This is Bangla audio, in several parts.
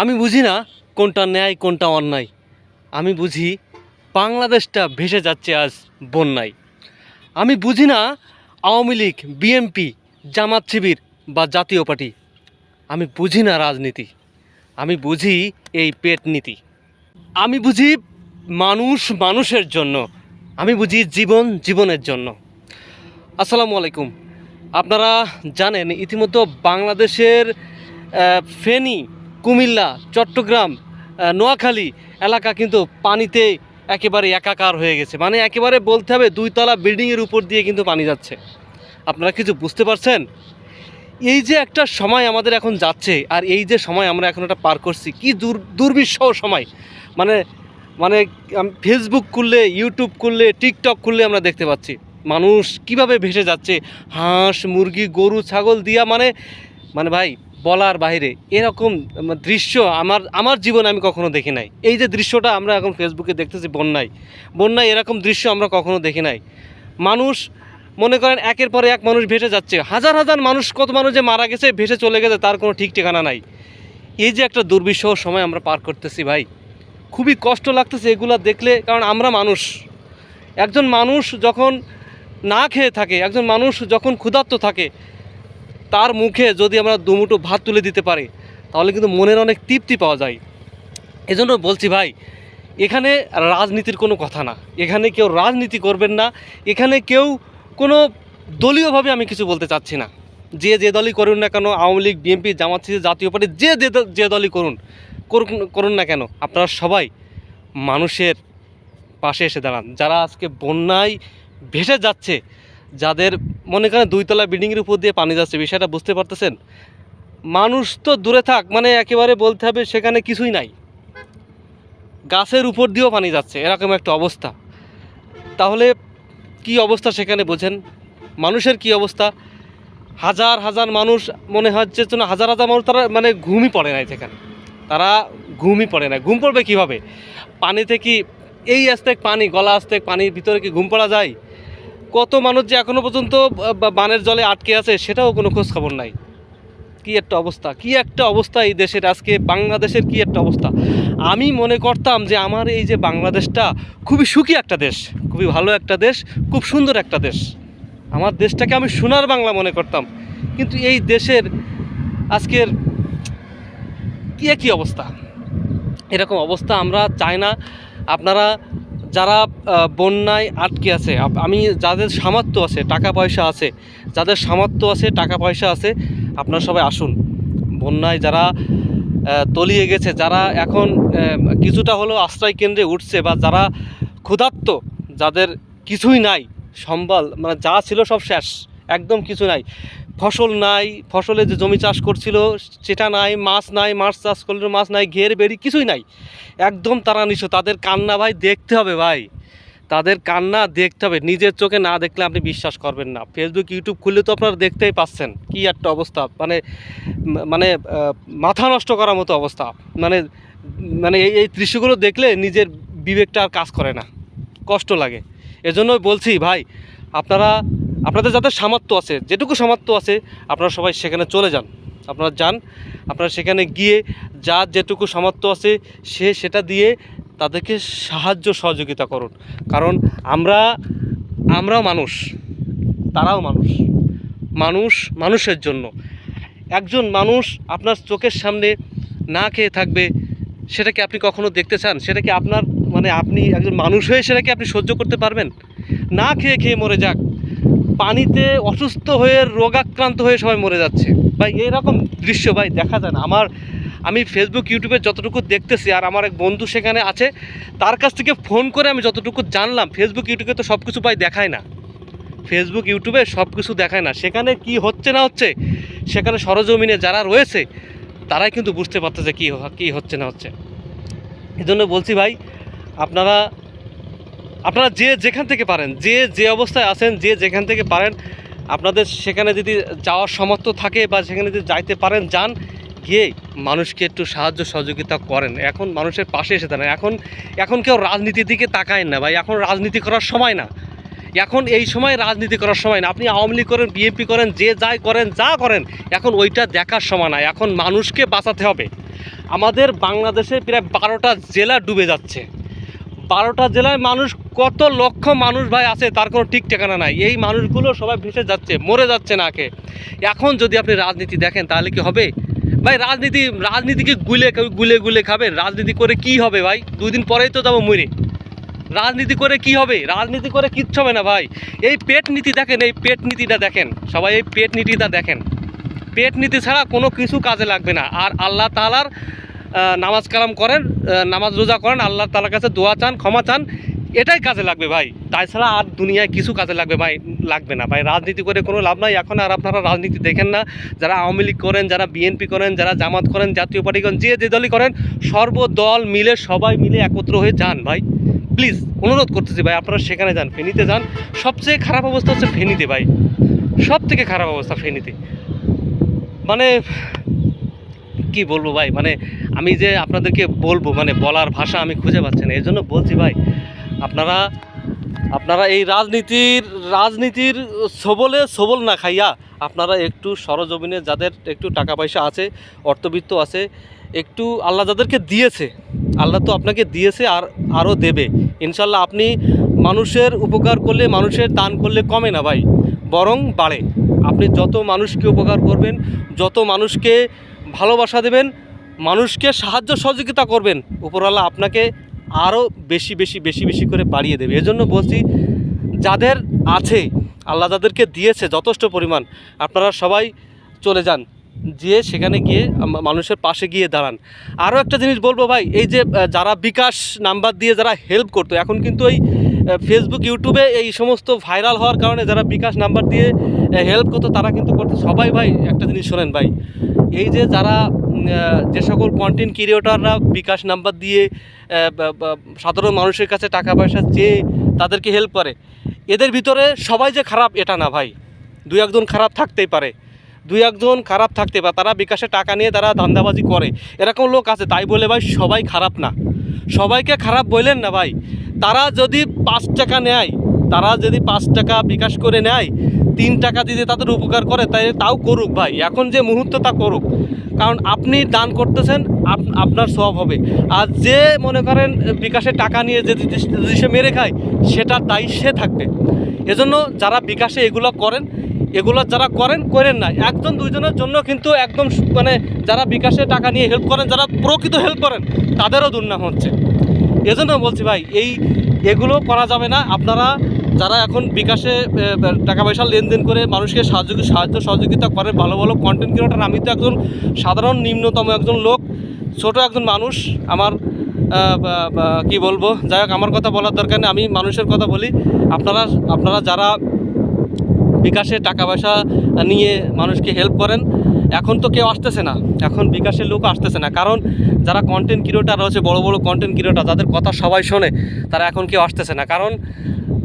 আমি বুঝি না কোনটা ন্যায়, কোনটা অন্যায়। আমি বুঝি বাংলাদেশটা ভেসে যাচ্ছে আজ বন্যায়। আমি বুঝি না আওয়ামী লীগ বিএমপি জামাত শিবির বা জাতীয় পার্টি। আমি বুঝি না রাজনীতি। আমি বুঝি এই পেট নীতি। আমি বুঝি মানুষ মানুষের জন্য। আমি বুঝি জীবন জীবনের জন্য। আসসালামু আলাইকুম। আপনারা জানেন, ইতিমধ্যে বাংলাদেশের ফেনী কুমিল্লা, চট্টগ্রাম নোয়াখালী এলাকা কিন্তু পানিতে একেবারে একাকার হয়ে গেছে। মানে একেবারে বলতে হবে দুইতলা বিল্ডিংয়ের উপর দিয়ে কিন্তু পানি যাচ্ছে। আপনারা কিছু বুঝতে পারছেন? এই যে একটা সময় আমাদের এখন যাচ্ছে, আর এই যে সময় আমরা এখন একটা পার করছি, কি দুর দুর্বিষহ সময়। মানে মানে ফেসবুক খুললে ইউটিউব খুললে টিকটক খুললে আমরা দেখতে পাচ্ছি। মানুষ কীভাবে ভেসে যাচ্ছে? হাঁস, মুরগি, গরু, ছাগল দিয়া মানে মানে ভাই বলার বাইরে এরকম দৃশ্য আমার আমার জীবনে আমি কখনো দেখি নাই। এই যে দৃশ্যটা আমরা এখন ফেসবুকে দেখতেছি বন্যায় বন্যায় এরকম দৃশ্য আমরা কখনো দেখি নাই। মানুষ, মনে করেন একের পরে এক মানুষ ভেসে যাচ্ছে। হাজার হাজার মানুষ, কত মানুষ যে মারা গেছে, ভেসে চলে গেছে, তার কোনো ঠিক ঠিকানা নাই। এই যে একটা দুর্বিষহ সময় আমরা পার করতেছি ভাই, খুবই কষ্ট লাগতেছে এগুলা দেখলে, কারণ আমরা মানুষ। একজন মানুষ যখন না খেয়ে থাকে, একজন মানুষ যখন ক্ষুধার্ত থাকে তার মুখে যদি আমরা দুমুটো ভাত তুলে দিতে পারি, তাহলে কিন্তু মনের অনেক তৃপ্তি পাওয়া যায়। এজন্য বলছি ভাই, এখানে রাজনীতির কোনো কথা না। এখানে কেউ রাজনীতি করবেন না। এখানে কেউ কোনো দলীয়ভাবে আমি কিছু বলতে চাচ্ছি না। যে যে দলই করুন না কেন, আওয়ামী লীগ, বিএনপি, জামাত জাতীয় পার্টি, যে যে যে দলই করুন করুন না কেন, আপনারা সবাই মানুষের পাশে এসে দাঁড়ান। যারা আজকে বন্যায় ভেসে যাচ্ছে যাদের মনে করেন দুইতলা বিল্ডিংয়ের উপর দিয়ে পানি যাচ্ছে, বিষয়টা বুঝতে পারতেছেন? মানুষ তো দূরে থাক মানে একেবারে বলতে হবে সেখানে কিছুই নাই। গাছের উপর দিয়েও পানি যাচ্ছে, এরকম একটা অবস্থা। তাহলে কি অবস্থা সেখানে বোঝেন? মানুষের কি অবস্থা? হাজার হাজার মানুষ মনে হচ্ছে যেন হাজার হাজার মানুষ তারা মানে ঘুমই পড়ে নাই সেখানে। তারা ঘুমই পড়ে না ঘুম পড়বে কীভাবে? পানিতে কি এই আস্তে পানি, গলা আস্তে পানির ভিতরে কি ঘুম পড়া যায়? কত মানুষ যে এখনও পর্যন্ত বানের জলে আটকে আছে সেটাও কোনো খোঁজ খবর নাই। কি একটা অবস্থা, কি একটা অবস্থা এই দেশের, আজকে বাংলাদেশের কি একটা অবস্থা। আমি মনে করতাম যে আমার এই যে বাংলাদেশটা খুবই সুখী একটা দেশ, খুবই ভালো একটা দেশ, খুব সুন্দর একটা দেশ। আমার দেশটাকে আমি সোনার বাংলা মনে করতাম। কিন্তু এই দেশের আজকের কি একই অবস্থা? এরকম অবস্থা আমরা চাই না। আপনারা যারা বন্যায় আটকে আছে আমি যাদের সামর্থ্য আছে, টাকা পয়সা আছে, যাদের সামর্থ্য আছে, টাকা পয়সা আছে, আপনারা সবাই আসুন। বন্যায় যারা তলিয়ে গেছে, যারা এখন কিছুটা হলেও আশ্রয় কেন্দ্রে উঠছে বা যারা ক্ষুধার্ত, যাদের কিছুই নাই, সম্বল মানে যা ছিল সব শেষ, একদম কিছু নাই। ফসল নাই, ফসলে যে জমি চাষ করছিল, সেটা নাই, মাছ নাই, মাছ চাষ করলে, মাছ নাই, ঘের বেরি কিছুই নাই। একদম তারা নিঃস্ব। তাদের কান্না ভাই দেখতে হবে ভাই। তাদের কান্না দেখতে হবে। নিজের চোখে না দেখলে আপনি বিশ্বাস করবেন না। ফেসবুক ইউটিউব খুললে তো আপনারা দেখতেই পাচ্ছেন কি একটা অবস্থা। মানে মানে মাথা নষ্ট করার মতো অবস্থা। মানে মানে এই এই দৃশ্যগুলো দেখলে নিজের বিবেকটা আর কাজ করে না। কষ্ট লাগে। এজন্য বলছি ভাই, আপনারা আপনাদের যাদের সামর্থ্য আছে, যেটুকু সামর্থ্য আছে, আপনারা সবাই সেখানে চলে যান। আপনারা যান, আপনারা সেখানে গিয়ে যার যেটুকু সামর্থ্য আছে, সে সেটা দিয়ে তাদেরকে সাহায্য সহযোগিতা করুন। কারণ আমরা, আমরাও মানুষ, তারাও মানুষ। মানুষ মানুষের জন্য। একজন মানুষ আপনার চোখের সামনে না খেয়ে থাকবে সেটাকে আপনি কখনো দেখতে চান? সেটাকে আপনার মানে আপনি একজন মানুষ হয়ে সেটাকে আপনি সহ্য করতে পারবেন? না খেয়ে খেয়ে মরে যাক। পানিতে অসুস্থ হয়ে, রোগাক্রান্ত হয়ে সবাই মরে যাচ্ছে। ভাই, এরকম দৃশ্য, ভাই, দেখা যায় না। আমার, আমি ফেসবুক ইউটিউবে যতটুকু দেখতেছি, আর আমার এক বন্ধু সেখানে আছে, তার কাছ থেকে ফোন করে আমি যতটুকু জানলাম ফেসবুক ইউটিউবে তো সব কিছু ভাই দেখায় না। ফেসবুক ইউটিউবে সব কিছু দেখায় না। সেখানে কি হচ্ছে না হচ্ছে, সেখানে সরজমিনে যারা রয়েছে, তারাই কিন্তু বুঝতে পারতেছে কী কী হচ্ছে না হচ্ছে। এই জন্য বলছি ভাই, আপনারা আপনারা যে যেখান থেকে পারেন, যে যে অবস্থায় আছেন, যে যেখান থেকে পারেন, আপনাদের সেখানে যদি যাওয়ার সামর্থ্য থাকে বা সেখানে যদি যাইতে পারেন, যান, গিয়ে মানুষকে একটু সাহায্য সহযোগিতা করেন। এখন মানুষের পাশে এসে দাঁড়ান। এখন এখন কেউ রাজনীতির দিকে তাকায় না ভাই। এখন রাজনীতি করার সময় না। এখন এই সময় রাজনীতি করার সময় না। আপনি আওয়ামী লীগ করেন, বিএনপি করেন, যে যাই করেন, যা করেন, এখন ওইটা দেখার সময় না। এখন মানুষকে বাঁচাতে হবে। আমাদের বাংলাদেশে প্রায় বারোটা জেলা ডুবে যাচ্ছে। বারোটা জেলায় মানুষ, কত লক্ষ মানুষ ভাই আছে, তার কোনো ঠিক ঠিকানা নাই। এই মানুষগুলো সবাই ভেসে যাচ্ছে, মরে যাচ্ছে না কে এখন যদি আপনি রাজনীতি দেখেন, তাহলে কি হবে? ভাই, রাজনীতি, রাজনীতিকে গুলে গুলে গুলে খাবেন রাজনীতি করে কি হবে ভাই? দুই দিন পরেই তো যাব মরে। রাজনীতি করে কি হবে? রাজনীতি করে কিচ্ছু হবে না ভাই। এই পেট নীতি দেখেন, এই পেট নীতিটা দেখেন। সবাই এই পেট নীতিটা দেখেন। পেট নীতি ছাড়া কোনো কিছু কাজে লাগবে না। আর আল্লাহ তালার নামাজ কালাম করেন নামাজ রোজা করেন, আল্লাহ তালার কাছে দোয়া চান, ক্ষমা চান, এটাই কাজে লাগবে ভাই। তাছাড়া আর দুনিয়ায় কিছু কাজে লাগবে ভাই, লাগবে না ভাই। রাজনীতি করে কোনো লাভ নাই। এখন আর আপনারা রাজনীতি দেখেন না। যারা আওয়ামী লীগ করেন, যারা বিএনপি করেন, যারা জামাত করেন, জাতীয় পার্টি করেন, যে যে দলই করেন, সর্বদল মিলে, সবাই মিলে একত্র হয়ে যান ভাই। প্লিজ, অনুরোধ করতেছি ভাই, আপনারা সেখানে যান, ফেনীতে যান। সবচেয়ে খারাপ অবস্থা হচ্ছে ফেনীতে ভাই। সব থেকে খারাপ অবস্থা ফেনীতে। মানে কি বলব ভাই? মানে আমি যে আপনাদেরকে বলব মানে বলার ভাষা আমি খুঁজে পাচ্ছি না। এই জন্য বলছি ভাই, আপনারা আপনারা এই রাজনীতির রাজনীতির সবলে সবল না খাইয়া আপনারা একটু সরজমিনে যাদের একটু টাকা পয়সা আছে, অর্থবিত্ত আছে, একটু আল্লাহ যাদেরকে দিয়েছে, আল্লাহ তো আপনাকে দিয়েছে আর আরও দেবে। ইনশাল্লাহ আপনি মানুষের উপকার করলে, মানুষের দান করলে কমে না ভাই, বরং বাড়ে। আপনি যত মানুষকে উপকার করবেন, যত মানুষকে ভালোবাসা দেবেন, মানুষকে সাহায্য সহযোগিতা করবেন, উপরওয়ালা আপনাকে আরও বেশি বেশি বেশি বেশি করে বাড়িয়ে দেবে। এজন্য বলছি, যাদের আছে, আল্লাহ যাদেরকে দিয়েছে যথেষ্ট পরিমাণ, আপনারা সবাই চলে যান, গিয়ে সেখানে গিয়ে মানুষের পাশে গিয়ে দাঁড়ান। আরও একটা জিনিস বলব ভাই, এই যে যারা বিকাশ নাম্বার দিয়ে যারা হেল্প করতো, এখন কিন্তু এই ফেসবুক ইউটিউবে এই সমস্ত ভাইরাল হওয়ার কারণে যারা বিকাশ নাম্বার দিয়ে হেল্প করতো, তারা কিন্তু করতো। সবাই ভাই, একটা জিনিস শোনেন ভাই এই যে যারা যে সকল কন্টেন্ট ক্রিয়েটররা বিকাশ নাম্বার দিয়ে সাধারণ মানুষের কাছে টাকা পয়সা চেয়ে তাদেরকে হেল্প করে, এদের ভিতরে সবাই যে খারাপ এটা না ভাই। দুই একজন খারাপ থাকতেই পারে। দুই একজন খারাপ থাকতে পারে, তারা বিকাশে টাকা নিয়ে তারা ধান্দাবাজি করে। এরকম লোক আছে, তাই বলে ভাই সবাই খারাপ না। সবাইকে খারাপ বললেন না ভাই। তারা যদি পাঁচ টাকা নেয়, তারা যদি পাঁচ টাকা বিকাশ করে নেয় তিন টাকা দিতে তাদের উপকার করে তাই তাও করুক ভাই। এখন যে মুহূর্ত তা করুক। কারণ আপনি দান করতেছেন আপনার সব হবে। আর যে মনে করেন, বিকাশে টাকা নিয়ে যে যদি মেরে খায় সেটা দায়ী সে থাকবে। এজন্য যারা বিকাশে এগুলো করেন, এগুলো যারা করেন করেন না। একজন দুইজনের জন্য কিন্তু একদম মানে যারা বিকাশে টাকা নিয়ে হেল্প করেন, যারা প্রকৃত হেল্প করেন, তাদেরও দুর্নাম হচ্ছে। এজন্য বলছি ভাই, এই এগুলো করা যাবে না। আপনারা যারা এখন বিকাশে টাকা পয়সা লেনদেন করে মানুষকে সাহায্য সাহায্য সহযোগিতা করে ভালো ভালো কন্টেন্ট ক্রিয়েটার আমি তো একজন সাধারণ নিম্নতম একজন লোক, ছোট একজন মানুষ, আমার কি বলব, যাই হোক, আমার কথা বলার দরকার নেই, আমি মানুষের কথা বলি। আপনারা আপনারা যারা বিকাশে টাকা পয়সা নিয়ে মানুষকে হেল্প করেন এখন তো কেউ আসতেছে না। এখন বিকাশের লোক আসতেছে না। কারণ যারা কন্টেন্ট ক্রিয়েটার রয়েছে, বড় বড় কন্টেন্ট ক্রিয়েটার যাদের কথা সবাই শোনে, তারা এখন কেউ আসতেছে না। কারণ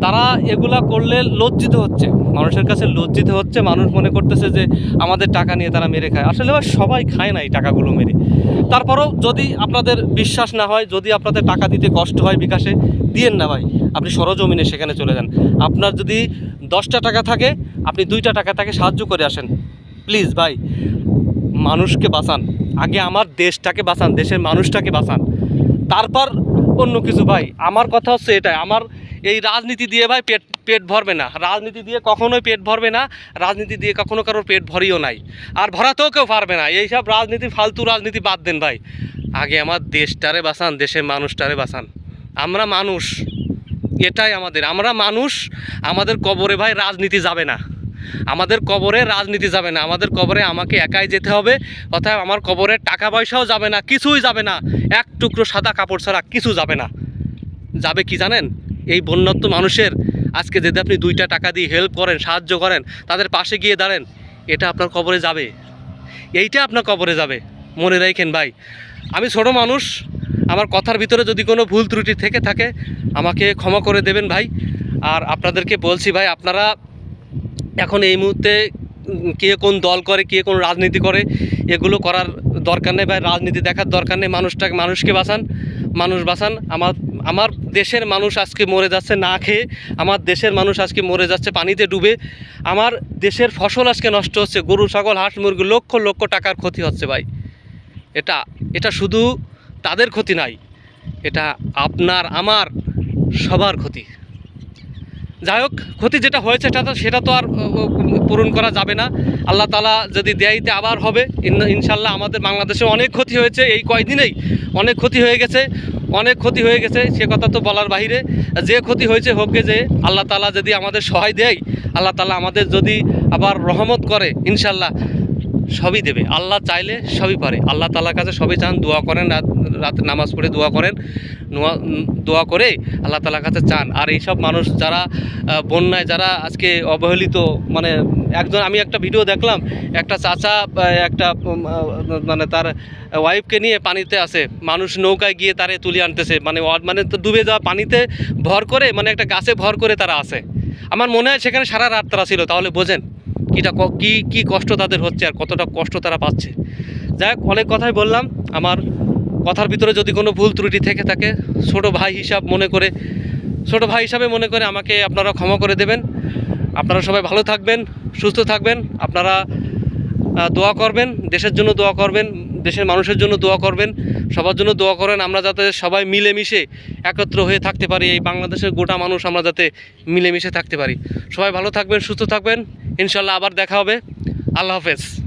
তারা এগুলা করলে লজ্জিত হচ্ছে। মানুষের কাছে লজ্জিত হচ্ছে, মানুষ মনে করতেছে যে আমাদের টাকা নিয়ে তারা মেরে খায়। আসলে সবাই খায় না এই টাকাগুলো মেরে। তারপরেও যদি আপনাদের বিশ্বাস না হয়, যদি আপনাদের টাকা দিতে কষ্ট হয় বিকাশে, দিয়েন না ভাই। আপনি সরজমিনে সেখানে চলে যান। আপনার যদি দশটা টাকা থাকে, আপনি দুইটা টাকা তাকে সাহায্য করে আসেন। প্লিজ ভাই, মানুষকে বাঁচান। আগে আমার দেশটাকে বাঁচান, দেশের মানুষটাকে বাঁচান। তারপর অন্য কিছু ভাই, আমার কথা হচ্ছে এটাই, আমার এই রাজনীতি দিয়ে ভাই পেট পেট ভরবে না। রাজনীতি দিয়ে কখনোই পেট ভরবে না, রাজনীতি দিয়ে কখনো কারোর পেট ভরিও নাই। আর ভরাতেও কেউ পারবে না, এইসব রাজনীতি, ফালতু রাজনীতি বাদ দেন ভাই। আগে আমার দেশটারে বাঁচান, দেশের মানুষটারে বাঁচান। আমরা মানুষ, এটাই আমাদের। আমরা মানুষ, আমাদের কবরে ভাই রাজনীতি যাবে না। আমাদের কবরে রাজনীতি যাবে না, আমাদের কবরে আমাকে একাই যেতে হবে অর্থাৎ আমার কবরে টাকা পয়সাও যাবে না, কিছুই যাবে না, এক টুকরো সাদা কাপড় ছাড়া কিছু যাবে না। যাবে কি জানেন? এই বন্যত্ব মানুষের আজকে যদি আপনি দুইটা টাকা দিয়ে হেল্প করেন, সাহায্য করেন, তাদের পাশে গিয়ে দাঁড়েন, এটা আপনার কবরে যাবে। এইটা আপনার কবরে যাবে। মনে রাখেন ভাই, আমি ছোট মানুষ, আমার কথার ভিতরে যদি কোনো ভুল ত্রুটি থেকে থাকে, আমাকে ক্ষমা করে দেবেন ভাই। আর আপনাদেরকে বলছি ভাই, আপনারা এখন এই মুহূর্তে কে কোন দল করে, কে কোন রাজনীতি করে, এগুলো করার দরকার নেই ভাই, রাজনীতি দেখার দরকার নেই। মানুষটাকে মানুষকে বাঁচান, মানুষ বাঁচান। আমার আমার দেশের মানুষ আজকে মরে যাচ্ছে না খেয়ে, আমার দেশের মানুষ আজকে মরে যাচ্ছে পানিতে ডুবে। আমার দেশের ফসল আজকে নষ্ট হচ্ছে, গরু, ছাগল, হাঁস, মুরগি, লক্ষ লক্ষ টাকার ক্ষতি হচ্ছে ভাই। এটা এটা শুধু তাদের ক্ষতি নাই, এটা আপনার, আমার সবার ক্ষতি। যাই হোক, ক্ষতি যেটা হয়েছে সেটা তো সেটা তো আর পূরণ করা যাবে না। আল্লাহ তালা যদি দেয়াইতে আবার হবে ইনশাল্লাহ আমাদের বাংলাদেশে অনেক ক্ষতি হয়েছে। এই কয়দিনেই অনেক ক্ষতি হয়ে গেছে, অনেক ক্ষতি হয়ে গেছে, সে কথা তো বলার বাহিরে। যে ক্ষতি হয়েছে, হোক যে, আল্লাহ তালা যদি আমাদের সহায় দেয়, আল্লাহ তালা আমাদের যদি আবার রহমত করে ইনশাল্লাহ সবই দেবে। আল্লাহ চাইলে সবই পারে। আল্লাহ তালার কাছে সবই চান, দোয়া করেন, রাত, রাতে নামাজ পড়ে দোয়া করেন দোয়া করে আল্লাহ তালার কাছে চান। আর এইসব মানুষ যারা বন্যায় যারা আজকে অবহেলিত মানে একজন, আমি একটা ভিডিও দেখলাম, একটা চাচা একটা মানে তার ওয়াইফকে নিয়ে পানিতে আসে মানুষ নৌকায় গিয়ে তারে তুলে আনতেছে। মানে মানে ডুবে যাওয়া পানিতে ভর করে মানে একটা গাছে ভর করে তারা আসে আমার মনে হয় সেখানে সারা রাত তারা ছিল, তাহলে বোঝেন। কীটা ক- কী কষ্ট তাদের হচ্ছে আর কতটা কষ্ট তারা পাচ্ছে। যাই হোক, অনেক কথাই বললাম। আমার কথার ভিতরে যদি কোনো ভুল ত্রুটি থেকে থাকে, ছোট ভাই হিসাব মনে করে, ছোট ভাই হিসাবে মনে করে আমাকে আপনারা ক্ষমা করে দেবেন। আপনারা সবাই ভালো থাকবেন, সুস্থ থাকবেন। আপনারা দোয়া করবেন, দেশের জন্য দোয়া করবেন। দেশের মানুষের জন্য দোয়া করবেন, সবার জন্য দোয়া করেন। আমরা যাতে সবাই মিলেমিশে একত্র হয়ে থাকতে পারি, এই বাংলাদেশের গোটা মানুষ আমরা যাতে মিলেমিশে থাকতে পারি। সবাই ভালো থাকবেন, সুস্থ থাকবেন। ইনশাল্লাহ আবার দেখা হবে। আল্লাহ হাফেজ।